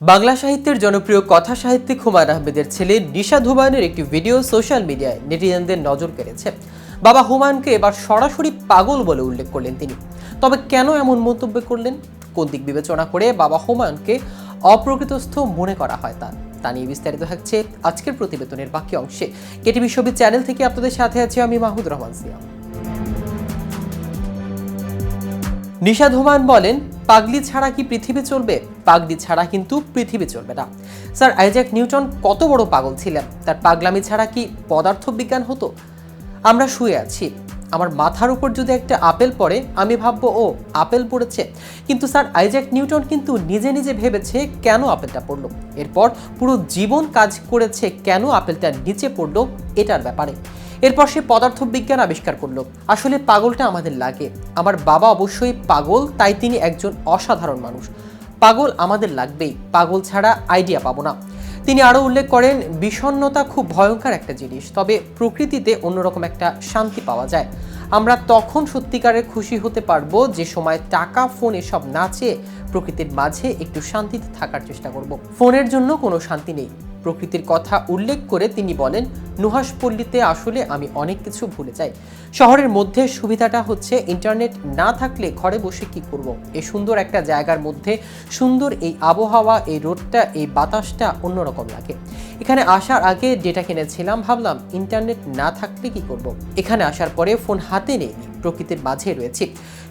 বাংলা সাহিত্যের জনপ্রিয় কথা সাহিত্যিক হুমায়ুন আহমেদের ছেলে নিশাদ হুমায়ুনের একটি ভিডিও সোশ্যাল মিডিয়ায় নেটিজেনদের নজর কেড়েছে। বাবা হুমায়ুনকে এবার সরাসরি পাগল বলে উল্লেখ করলেন তিনি। তবে কেন এমন মন্তব্য করলেন? কোন দিক বিবেচনা করে বাবা হুমায়ুনকে অপ্রকৃতস্থ মনে করা হয় তা তা নিয়ে বিস্তারিত থাকছে আজকের প্রতিবেদনের বাকি অংশে। কেটিভি ছবি চ্যানেল থেকে আপনাদের সাথে আছি আমি মাহমুদ রহমান সিয়াম নিশাদ হুমায়ুন বলেন পাগলি ছাড়া কি পৃথিবী চলবে? পাগলি ছাড়া কিন্তু পৃথিবী চলবে না। স্যার আইজ্যাক নিউটন কত বড় পাগল ছিলেন? তার পাগলামি ছাড়া কি পদার্থবিজ্ঞান হতো? আমরা শুয়ে আছি। আমার মাথার উপর যদি একটা আপেল পড়ে, আমি ভাববো, ও, আপেল পড়েছে। কিন্তু স্যার আইজ্যাক নিউটন কিন্তু নিজে নিজে ভেবেছে কেন আপেলটা পড়ল। এরপর পুরো জীবন কাজ করেছে কেন আপেলটা নিচে পড়ল, এটার ব্যাপারে। এরপর সে পদার্থবিজ্ঞান আবিষ্কার করল। আসলে পাগলটা আমাদের লাগে। আমার বাবা অবশ্যই পাগল, তাই তিনি একজন অসাধারণ মানুষ। পাগল আমাদের লাগবেই, পাগল ছাড়া আইডিয়া পাবো না। তিনি আরও উল্লেখ করেন, বিষণ্ণতা খুব ভয়ঙ্কর একটা জিনিস, তবে প্রকৃতিতে অন্যরকম একটা শান্তি পাওয়া যায়। আমরা তখন সত্যিকারের খুশি হতে পারব যে সময় টাকা, ফোন এসব না চেয়ে প্রকৃতির মাঝে একটু শান্তিতে থাকার চেষ্টা করব। ফোনের জন্য কোনো শান্তি নেই। প্রকৃতির কথা উল্লেখ করে তিনি বলেন নুহাসপল্লীতে আসলে আমি অনেক কিছু ভুলে যাই। শহরের মধ্যে সুবিধাটা হচ্ছে ইন্টারনেট না থাকলে ঘরে বসে কি করব? এই সুন্দর একটা জায়গার মধ্যে সুন্দর এই আবহাওয়া, এই রোদটা, এই বাতাসটা অন্যরকম লাগে। এখানে আসার আগে ডেটা কিনেছিলাম, ভাবলাম ইন্টারনেট না থাকলে কি করব? এখানে আসার পরে ফোন হাতে নেই প্রকৃতির মাঝে রয়েছি।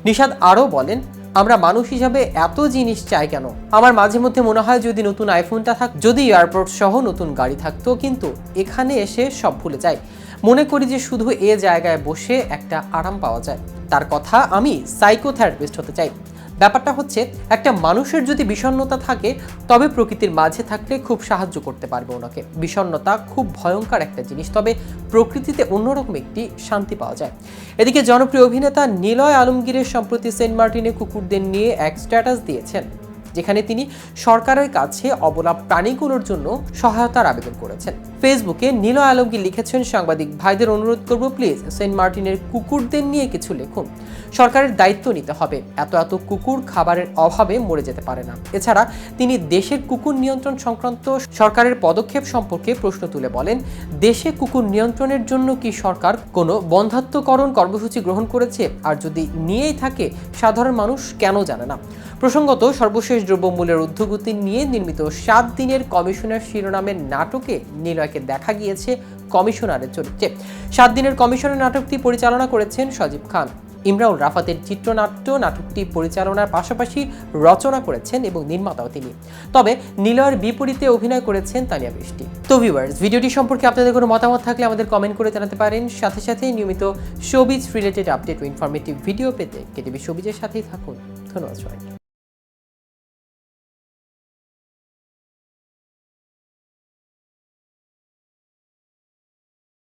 নিষাদ আরও বলেন আমরা মানুষ হিসাবে এত জিনিস চাই কেন? আমার মাঝে মধ্যে মনে হয় যদি নতুন আইফোনটা থাক, যদি এয়ারপোর্ট সহ নতুন গাড়ি থাকতো, কিন্তু এখানে এসে সব ভুলে যায় মনে করি যে শুধু এ জায়গায় বসে একটা আরাম পাওয়া যায়। তার কথা আমি সাইকোথেরাপিস্ট হতে চাই। ব্যাপারটা হচ্ছে, একটা মানুষের যদি বিষণ্নতা থাকে, তবে প্রকৃতির মাঝে থাকলে খুব সাহায্য করতে পারবে ওনাকে। বিষণ্নতা খুব ভয়ঙ্কর একটা জিনিস, তবে প্রকৃতিতে অন্যরকম একটি শান্তি পাওয়া যায়। এদিকে জনপ্রিয় অভিনেতা নিলয় আলমগীরের সম্প্রতি সেন্ট মার্টিনে কুকুরদের নিয়ে এক স্ট্যাটাস দিয়েছেন। যেখানে তিনি সরকারের কাছে অবলা প্রাণীগুলোর জন্য সহায়তার আবেদন করেছেন। ফেসবুকে নীল আলমগীর লিখেছেন, সাংবাদিক ভাইদের অনুরোধ করব, প্লিজ। সেন্ট মার্টিনের কুকুরদের নিয়ে কিছু লিখুন। সরকারের দায়িত্ব নিতে হবে। এত এত কুকুর খাবারের অভাবে মরে যেতে পারে না। এছাড়া তিনি দেশের কুকুর নিয়ন্ত্রণ সংক্রান্ত সরকারের পদক্ষেপ সম্পর্কে প্রশ্ন তুলে বলেন, দেশে কুকুর নিয়ন্ত্রণের জন্য কি সরকার কোনো বন্ধাত্মকরণ কর্মসূচি গ্রহণ করেছে? আর যদি নিয়েই থাকে, সাধারণ মানুষ কেন জানে না? প্রসঙ্গত, সর্বশেষ দ্রব্যমূল্যের ঊর্ধ্বগতি নিয়ে নির্মিত সাত দিনের কমিশনার শিরোনামের নাটকে নিলয়কে দেখা গিয়েছে কমিশনারের চরিত্রে। সাত দিনের কমিশনার নাটকটি পরিচালনা করেছেন সজীব খান। ইমরাউল রাফাতের চিত্রনাট্য নাটকটি পরিচালনার পাশাপাশি রচনা করেছেন এবং নির্মাতাও তিনি। তবে নীলয়ের বিপরীতে অভিনয় করেছেন তানিয়া বৃষ্টি। তো ভিউয়ার্স ভিডিওটি সম্পর্কে আপনাদের কোনো মতামত থাকলে আমাদের কমেন্ট করে জানাতে পারেন। সাথে সাথে নিয়মিত শোবিজ রিলেটেড আপডেট ও ইনফরমেটিভ ভিডিও পেতে কেটিভি শোবিজের সাথেই থাকুন। ধন্যবাদ সবাইকে।